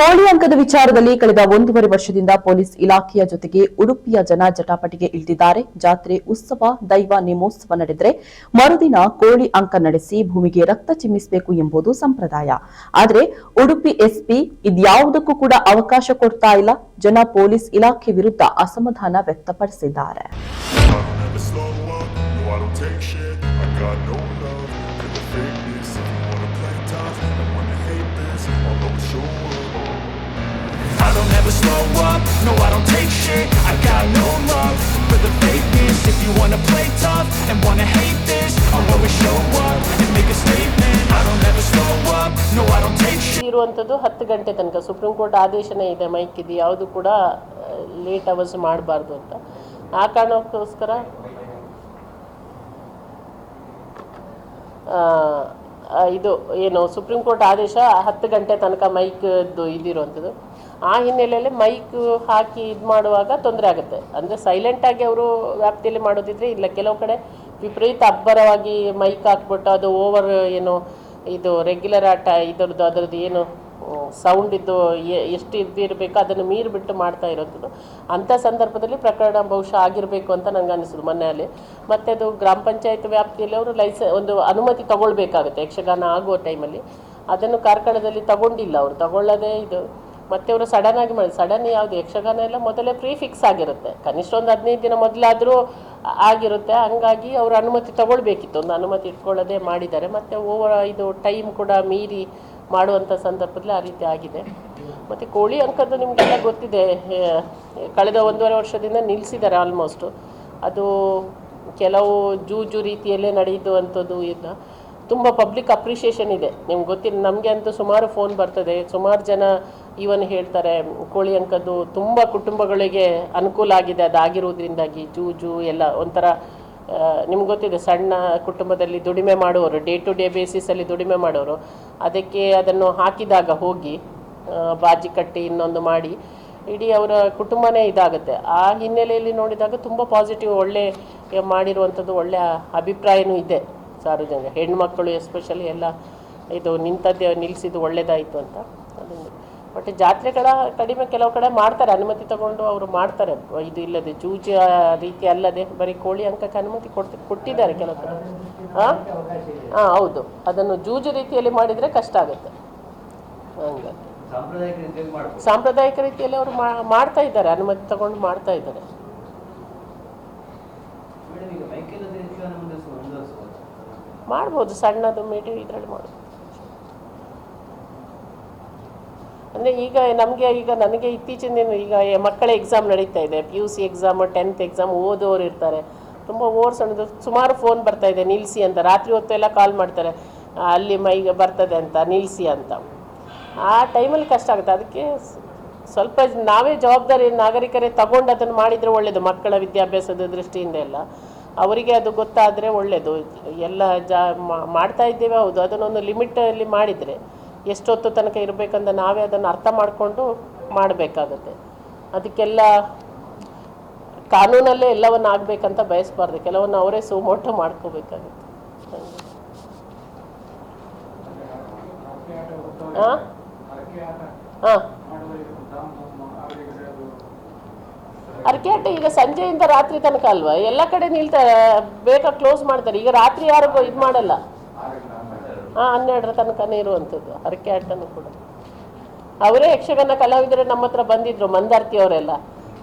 ಕೋಳಿ ಅಂಕದ ವಿಚಾರದಲ್ಲಿ ಕಳೆದ ಒಂದೂವರೆ ವರ್ಷದಿಂದ ಪೊಲೀಸ್ ಇಲಾಖೆಯ ಜೊತೆಗೆ ಉಡುಪಿಯ ಜನ ಜಟಾಪಟಿಗೆ ಇಳಿದಿದ್ದಾರೆ. ಜಾತ್ರೆ, ಉತ್ಸವ, ದೈವ ನೇಮೋತ್ಸವ ನಡೆದರೆ ಮರುದಿನ ಕೋಳಿ ಅಂಕ ನಡೆಸಿ ಭೂಮಿಗೆ ರಕ್ತ ಚಿಮ್ಮಿಸಬೇಕು ಎಂಬುದು ಸಂಪ್ರದಾಯ. ಆದರೆ ಉಡುಪಿ ಎಸ್ಪಿ ಇದ್ಯಾವುದಕ್ಕೂ ಕೂಡ ಅವಕಾಶ ಕೊಡ್ತಾ ಇಲ್ಲ. ಜನ ಪೊಲೀಸ್ ಇಲಾಖೆ ವಿರುದ್ಧ ಅಸಮಾಧಾನ ವ್ಯಕ್ತಪಡಿಸಿದ್ದಾರೆ. Ever up, no I don't take shit I got no love for the fakeness If you wanna play tough and wanna hate this I'll always show up and make a statement I don't ever slow up, no I don't take shit ಇರುವಂಥದ್ದು ಹತ್ತು ಗಂಟೆ ತನಕ supreme court ಆದೇಶನೇ ಇದೆ mic ಇದು ಯಾವುದು ಕೂಡ late hours ಮಾಡಬಾರ್ದು ಅಂತ ಆ ಕಾರಣಕ್ಕೋಸ್ಕರ ಇದು ಏನು ಸುಪ್ರೀಂ ಕೋರ್ಟ್ ಆದೇಶ ಹತ್ತು ಗಂಟೆ ತನಕ ಮೈಕ್ದು ಇದಿರುವಂಥದ್ದು ಆ ಹಿನ್ನೆಲೆಯಲ್ಲಿ ಮೈಕ್ ಹಾಕಿ ಇದು ಮಾಡುವಾಗ ತೊಂದರೆ ಆಗುತ್ತೆ. ಅಂದರೆ ಸೈಲೆಂಟಾಗಿ ಅವರು ವ್ಯಾಪ್ತಿಯಲ್ಲಿ ಮಾಡೋದಿದ್ರೆ ಇಲ್ಲ, ಕೆಲವು ಕಡೆ ವಿಪರೀತ ಅಬ್ಬರವಾಗಿ ಮೈಕ್ ಹಾಕ್ಬಿಟ್ಟು ಅದು ಓವರ್ ಏನು, ಇದು ರೆಗ್ಯುಲರ್ ಆಟ, ಇದರದ್ದು, ಅದರದ್ದು ಏನು ಸೌಂಡ್ ಇದ್ದು ಎಷ್ಟು ಇದ್ದಿರಬೇಕು ಅದನ್ನು ಮೀರಿಬಿಟ್ಟು ಮಾಡ್ತಾ ಇರೋದು. ಅಂಥ ಸಂದರ್ಭದಲ್ಲಿ ಪ್ರಕರಣ ಬಹುಶಃ ಆಗಿರಬೇಕು ಅಂತ ನನಗೆ ಅನಿಸೋದು ಮೊನ್ನೆ ಅಲ್ಲಿ ಮತ್ತು ಅದು ಗ್ರಾಮ ಪಂಚಾಯತ್ ವ್ಯಾಪ್ತಿಯಲ್ಲಿ ಅವರು ಲೈಸ, ಒಂದು ಅನುಮತಿ ತಗೊಳ್ಬೇಕಾಗುತ್ತೆ, ಯಕ್ಷಗಾನ ಆಗುವ ಟೈಮಲ್ಲಿ ಅದನ್ನು ಕಾರ್ಕಳದಲ್ಲಿ ತಗೊಂಡಿಲ್ಲ ಅವರು. ತಗೊಳ್ಳೋದೇ ಇದು ಮತ್ತೆ ಅವರು ಸಡನ್ ಆಗಿ ಮಾಡಿ ಸಡನ್ ಯಾವುದು ಯಕ್ಷಗಾನ ಎಲ್ಲ ಮೊದಲೇ ಪ್ರೀ ಫಿಕ್ಸ್ ಆಗಿರುತ್ತೆ. ಕನಿಷ್ಠ ಒಂದು ಹದಿನೈದು ದಿನ ಮೊದಲಾದರೂ ಆಗಿರುತ್ತೆ. ಹಂಗಾಗಿ ಅವರು ಅನುಮತಿ ತಗೊಳ್ಬೇಕಿತ್ತು. ಒಂದು ಅನುಮತಿ ಇಟ್ಕೊಳ್ಳೋದೇ ಮಾಡಿದ್ದಾರೆ. ಮತ್ತು ಓವರ್ ಇದು ಟೈಮ್ ಕೂಡ ಮೀರಿ ಮಾಡುವಂಥ ಸಂದರ್ಭದಲ್ಲಿ ಆ ರೀತಿ ಆಗಿದೆ. ಮತ್ತು ಕೋಳಿ ಅಂಕದ್ದು ನಿಮಗೆಲ್ಲ ಗೊತ್ತಿದೆ. ಕಳೆದ ಒಂದೂವರೆ ವರ್ಷದಿಂದ ನಿಲ್ಲಿಸಿದ್ದಾರೆ ಆಲ್ಮೋಸ್ಟು ಅದು ಕೆಲವು ಜೂಜು ರೀತಿಯಲ್ಲೇ ನಡೆಯಿತು ಅಂಥದ್ದು ಇಲ್ಲ ತುಂಬ ಪಬ್ಲಿಕ್ ಅಪ್ರಿಷಿಯೇಷನ್ ಇದೆ. ನಿಮ್ಗೆ ಗೊತ್ತಿಲ್ಲ ನಮಗೆ ಅಂತೂ ಸುಮಾರು ಫೋನ್ ಬರ್ತದೆ. ಸುಮಾರು ಜನ ಈವನ್ ಹೇಳ್ತಾರೆ, ಕೋಳಿ ಅಂಕದ್ದು ತುಂಬ ಕುಟುಂಬಗಳಿಗೆ ಅನುಕೂಲ ಆಗಿದೆ, ಅದಾಗಿರೋದ್ರಿಂದಾಗಿ ಜೂಜು ಎಲ್ಲ ಒಂಥರ ನಿಮ್ಗೆ ಗೊತ್ತಿದೆ, ಸಣ್ಣ ಕುಟುಂಬದಲ್ಲಿ ದುಡಿಮೆ ಮಾಡುವವರು ಡೇ ಟು ಡೇ ಬೇಸಿಸಲ್ಲಿ ದುಡಿಮೆ ಮಾಡೋರು, ಅದಕ್ಕೆ ಅದನ್ನು ಹಾಕಿದಾಗ ಹೋಗಿ ಬಾಜಿ ಕಟ್ಟಿ ಇನ್ನೊಂದು ಮಾಡಿ, ಇಡೀ ಅವರ ಕುಟುಂಬನೇ ಇದಾಗುತ್ತೆ. ಆ ಹಿನ್ನೆಲೆಯಲ್ಲಿ ನೋಡಿದಾಗ ತುಂಬ ಪಾಸಿಟಿವ್ ಒಳ್ಳೆ ಮಾಡಿರುವಂಥದ್ದು ಒಳ್ಳೆಯ ಅಭಿಪ್ರಾಯನೂ ಇದೆ. ಸಾರ್ವಜನಿಕ ಹೆಣ್ಮಕ್ಕಳು ಎಸ್ಪೆಷಲಿ ಎಲ್ಲ ಇದು ನಿಂತದ್ದು ನಿಲ್ಲಿಸಿದ್ದು ಒಳ್ಳೆಯದಾಯಿತು ಅಂತ. ಅದೊಂದು. ಬಟ್ ಜಾತ್ರೆಗಳ ಕಡಿಮೆ ಕೆಲವು ಕಡೆ ಮಾಡ್ತಾರೆ ಅನುಮತಿ ತಗೊಂಡು ಅವರು ಮಾಡ್ತಾರೆ. ಇದು ಇಲ್ಲದೆ ಜೂಜ ರೀತಿ ಅಲ್ಲದೆ ಬರೀ ಕೋಳಿ ಅಂಕಕ್ಕೆ ಅನುಮತಿ ಕೊಡ್ತಿ ಕೊಟ್ಟಿದ್ದಾರೆ ಕೆಲವು ಕಡೆ. ಹಾಂ ಹಾಂ ಹೌದು. ಅದನ್ನು ಜೂಜು ರೀತಿಯಲ್ಲಿ ಮಾಡಿದರೆ ಕಷ್ಟ ಆಗುತ್ತೆ. ಹಂಗಾಗಿ ಸಾಂಪ್ರದಾಯಿಕ ರೀತಿಯಲ್ಲಿ ಮಾಡ್ಬೋದು. ಸಾಂಪ್ರದಾಯಿಕ ರೀತಿಯಲ್ಲಿ ಅವರು ಮಾಡ್ತಾ ಇದ್ದಾರೆ ಅನುಮತಿ ತಗೊಂಡು ಮಾಡ್ತಾ ಇದ್ದಾರೆ. ಮಾಡ್ಬೋದು, ಸಣ್ಣದು ಮೀಟಿ ಇದರಲ್ಲಿ ಮಾಡ್ಬೋದು. ಅಂದರೆ ಈಗ ನಮಗೆ, ಈಗ ನನಗೆ ಇತ್ತೀಚಿನ ದಿನ ಈಗ ಮಕ್ಕಳ ಎಕ್ಸಾಮ್ ನಡೀತಾ ಇದೆ P U C exam tenth exam ಓದೋರು ಇರ್ತಾರೆ. ತುಂಬ ಓರ್ ಸಣ್ಣದು, ಸುಮಾರು ಫೋನ್ ಬರ್ತಾ ಇದೆ ನಿಲ್ಲಿಸಿ ಅಂತ. ರಾತ್ರಿ ಹೊತ್ತು ಎಲ್ಲ ಕಾಲ್ ಮಾಡ್ತಾರೆ, ಅಲ್ಲಿ ಮೈಗೆ ಬರ್ತದೆ ಅಂತ ನಿಲ್ಲಿಸಿ ಅಂತ. ಆ ಟೈಮಲ್ಲಿ ಕಷ್ಟ ಆಗುತ್ತೆ. ಅದಕ್ಕೆ ಸ್ವಲ್ಪ ನಾವೇ ಜವಾಬ್ದಾರಿ ನಾಗರಿಕರೇ ತಗೊಂಡು ಅದನ್ನು ಮಾಡಿದರೆ ಒಳ್ಳೆಯದು ಮಕ್ಕಳ ವಿದ್ಯಾಭ್ಯಾಸದ ದೃಷ್ಟಿಯಿಂದ ಎಲ್ಲ. ಅವರಿಗೆ ಅದು ಗೊತ್ತಾದರೆ ಒಳ್ಳೆಯದು ಎಲ್ಲ ಜಾ ಮಾಡ್ತಾ ಇದ್ದೇವೆ, ಹೌದು. ಅದನ್ನೊಂದು ಲಿಮಿಟಲ್ಲಿ ಮಾಡಿದರೆ ಎಷ್ಟೊತ್ತು ತನಕ ಇರಬೇಕಂತ ನಾವೇ ಅದನ್ನು ಅರ್ಥ ಮಾಡಿಕೊಂಡು ಮಾಡಬೇಕಾಗತ್ತೆ. ಅದಕ್ಕೆಲ್ಲ ಕಾನೂನಲ್ಲೇ ಎಲ್ಲವನ್ನು ಆಗಬೇಕಂತ ಬಯಸಬಾರ್ದು. ಕೆಲವನ್ನ ಅವರೇ ಸುಮೋಟೋ ಮಾಡ್ಕೋಬೇಕಾಗುತ್ತೆ. ಹಾಂ ಹಾಂ ಅರ್ಕೆ ಅಂತ ಈಗ ಸಂಜೆಯಿಂದ ರಾತ್ರಿ ತನಕ ಅಲ್ವಾ? ಎಲ್ಲ ಕಡೆ ನಿಲ್ತಾರೆ ಬೇಗ ಕ್ಲೋಸ್ ಮಾಡ್ತಾರೆ. ಈಗ ರಾತ್ರಿ ಯಾರಿಗೂ ಇದು ಮಾಡಲ್ಲ. ಹಾಂ ಹನ್ನೆರಡರ ತನಕನೇ ಇರುವಂಥದ್ದು ಹರಕೆ ಅಟ್ಟನು ಕೂಡ. ಅವರೇ ಯಕ್ಷಗಾನ ಕಲಾವಿದರೆ ನಮ್ಮ ಹತ್ರ ಬಂದಿದ್ರು ಮಂದಾರ್ತಿ ಅವರೆಲ್ಲ.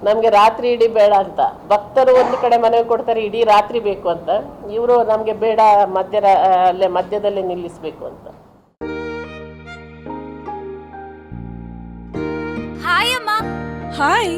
ನಮಗೆ ರಾತ್ರಿ ಇಡೀ ಬೇಡ ಅಂತ. ಭಕ್ತರು ಒಂದು ಕಡೆ ಮನವಿ ಕೊಡ್ತಾರೆ ಇಡೀ ರಾತ್ರಿ ಬೇಕು ಅಂತ. ಇವರು ನಮಗೆ ಬೇಡ ಮಧ್ಯ ಅಲ್ಲೇ ಮಧ್ಯದಲ್ಲೇ ನಿಲ್ಲಿಸಬೇಕು ಅಂತ. ಹಾಯ್ ಅಮ್ಮ. ಹಾಯ್